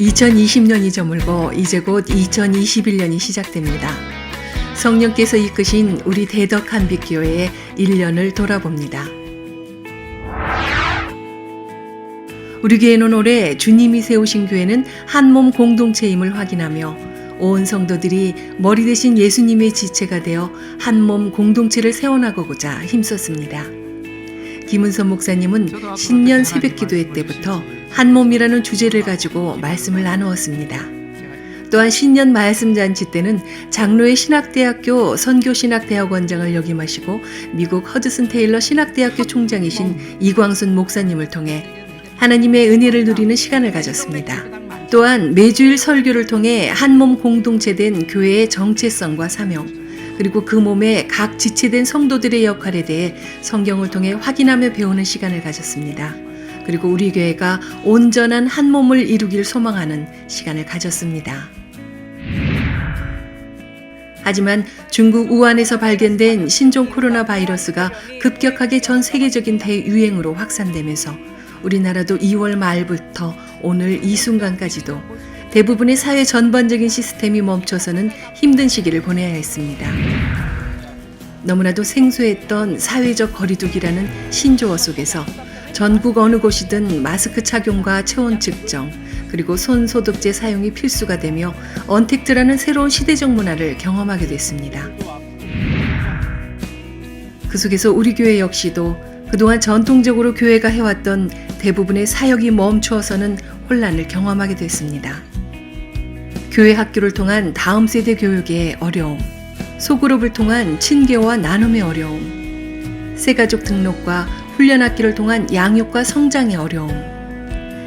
2020년이 저물고 이제 곧 2021년이 시작됩니다. 성령께서 이끄신 우리 대덕 한빛교회의 1년을 돌아봅니다. 우리 교회는 올해 주님이 세우신 교회는 한 몸 공동체임을 확인하며 온 성도들이 머리 대신 예수님의 지체가 되어 한 몸 공동체를 세워나가고자 힘썼습니다. 김은선 목사님은 신년 새벽 기도회 때부터 한 몸이라는 주제를 가지고 말씀을 나누었습니다. 또한 신년 말씀 잔치 때는 장로의 신학대학교 선교신학대학원장을 역임하시고 미국 허드슨 테일러 신학대학교 총장이신 이광순 목사님을 통해 하나님의 은혜를 누리는 시간을 가졌습니다. 또한 매주일 설교를 통해 한몸 공동체 된 교회의 정체성과 사명, 그리고 그 몸의 각 지체된 성도들의 역할에 대해 성경을 통해 확인하며 배우는 시간을 가졌습니다. 그리고 우리 교회가 온전한 한 몸을 이루길 소망하는 시간을 가졌습니다. 하지만 중국 우한에서 발견된 신종 코로나 바이러스가 급격하게 전 세계적인 대유행으로 확산되면서 우리나라도 2월 말부터 오늘 이 순간까지도 대부분의 사회 전반적인 시스템이 멈춰서는 힘든 시기를 보내야 했습니다. 너무나도 생소했던 사회적 거리두기라는 신조어 속에서 전국 어느 곳이든 마스크 착용과 체온 측정, 그리고 손 소독제 사용이 필수가 되며 언택트라는 새로운 시대적 문화를 경험하게 됐습니다. 그 속에서 우리 교회 역시도 그동안 전통적으로 교회가 해왔던 대부분의 사역이 멈추어서는 혼란을 경험하게 됐습니다. 교회 학교를 통한 다음 세대 교육의 어려움, 소그룹을 통한 친교와 나눔의 어려움, 새가족 등록과 훈련 학기를 통한 양육과 성장의 어려움,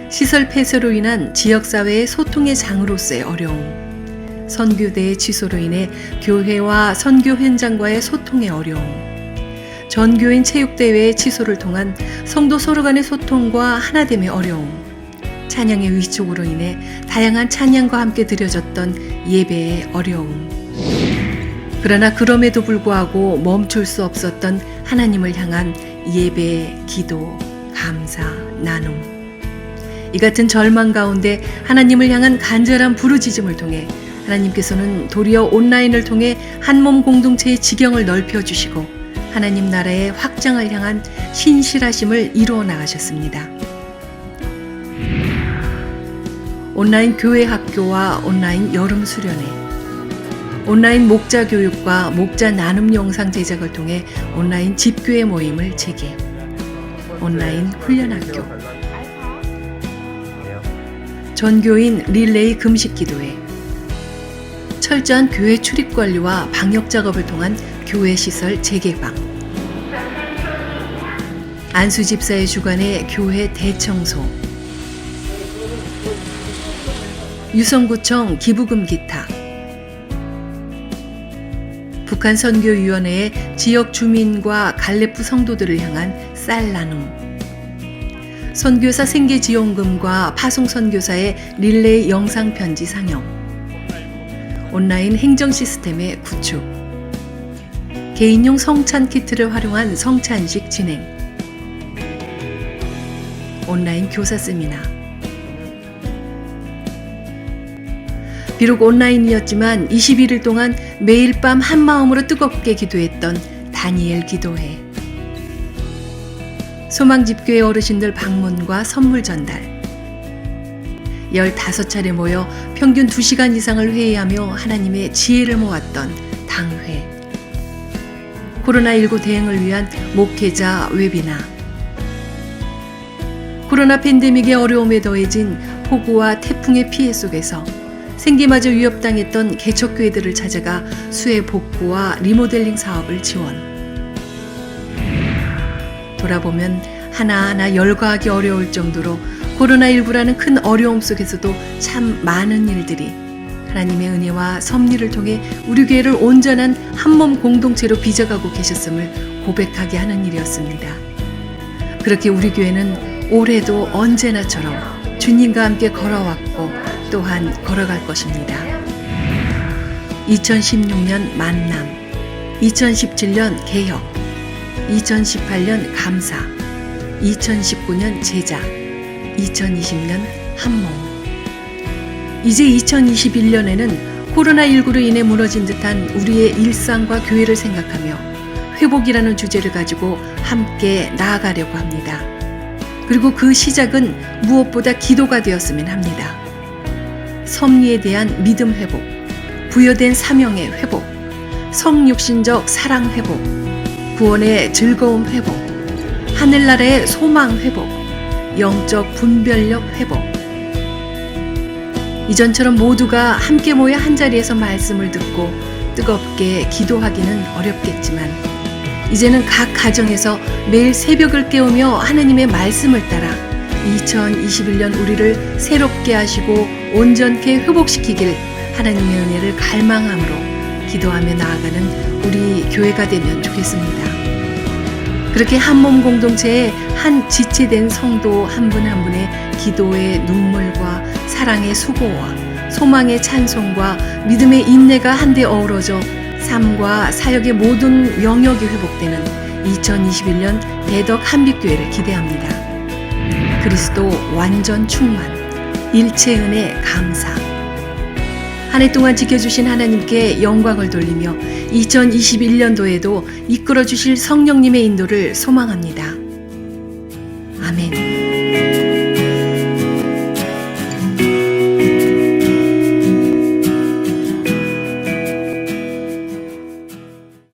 시설 폐쇄로 인한 지역사회의 소통의 장으로서의 어려움, 선교대의 취소로 인해 교회와 선교 현장과의 소통의 어려움, 전교인 체육대회의 취소를 통한 성도 서로 간의 소통과 하나됨의 어려움, 찬양의 위축으로 인해 다양한 찬양과 함께 드려졌던 예배의 어려움. 그러나 그럼에도 불구하고 멈출 수 없었던 하나님을 향한 예배, 기도, 감사, 나눔. 이 같은 절망 가운데 하나님을 향한 간절한 부르짖음을 통해 하나님께서는 도리어 온라인을 통해 한몸 공동체의 지경을 넓혀 주시고 하나님 나라의 확장을 향한 신실하심을 이루어 나가셨습니다. 온라인 교회 학교와 온라인 여름 수련회, 온라인 목자 교육과 목자 나눔 영상 제작을 통해 온라인 집교회 모임을 재개, 온라인 훈련 학교, 전교인 릴레이 금식 기도회, 철저한 교회 출입 관리와 방역 작업을 통한 교회 시설 재개방, 안수 집사의 주관의 교회 대청소, 유성구청 기부금 기타, 북한 선교위원회의 지역 주민과 갈레프 성도들을 향한 쌀 나눔, 선교사 생계지원금과 파송 선교사의 릴레이 영상 편지 상영, 온라인 행정 시스템의 구축, 개인용 성찬 키트를 활용한 성찬식 진행, 온라인 교사 세미나. 비록 온라인이었지만 21일 동안 매일 밤 한마음으로 뜨겁게 기도했던 다니엘 기도회. 소망 집교회 어르신들 방문과 선물 전달. 15차례 모여 평균 2시간 이상을 회의하며 하나님의 지혜를 모았던 당회. 코로나19 대응을 위한 목회자 웨비나. 코로나 팬데믹의 어려움에 더해진 폭우와 태풍의 피해 속에서 생계마저 위협당했던 개척교회들을 찾아가 수해 복구와 리모델링 사업을 지원. 돌아보면 하나하나 열거하기 어려울 정도로 코로나19라는 큰 어려움 속에서도 참 많은 일들이 하나님의 은혜와 섭리를 통해 우리 교회를 온전한 한몸 공동체로 빚어가고 계셨음을 고백하게 하는 일이었습니다. 그렇게 우리 교회는 올해도 언제나처럼 주님과 함께 걸어왔고 또한 걸어갈 것입니다. 2016년 만남, 2017년 개혁, 2018년 감사, 2019년 제자, 2020년 한몸. 이제 2021년에는 코로나19로 인해 무너진 듯한 우리의 일상과 교회를 생각하며 회복이라는 주제를 가지고 함께 나아가려고 합니다. 그리고 그 시작은 무엇보다 기도가 되었으면 합니다. 섭리에 대한 믿음 회복, 부여된 사명의 회복, 성육신적 사랑 회복, 구원의 즐거움 회복, 하늘나라의 소망 회복, 영적 분별력 회복. 이전처럼 모두가 함께 모여 한 자리에서 말씀을 듣고 뜨겁게 기도하기는 어렵겠지만 이제는 각 가정에서 매일 새벽을 깨우며 하나님의 말씀을 따라 2021년 우리를 새롭게 하시고 온전케 회복시키길 하나님의 은혜를 갈망함으로 기도하며 나아가는 우리 교회가 되면 좋겠습니다. 그렇게 한 몸 공동체에 한 지체된 성도 한분한 분의 기도의 눈물과 사랑의 수고와 소망의 찬송과 믿음의 인내가 한데 어우러져 삶과 사역의 모든 영역이 회복되는 2021년 대덕 한빛교회를 기대합니다. 그리스도 완전 충만, 일체 은혜 감사. 한 해 동안 지켜주신 하나님께 영광을 돌리며 2021년도에도 이끌어 주실 성령님의 인도를 소망합니다. 아멘.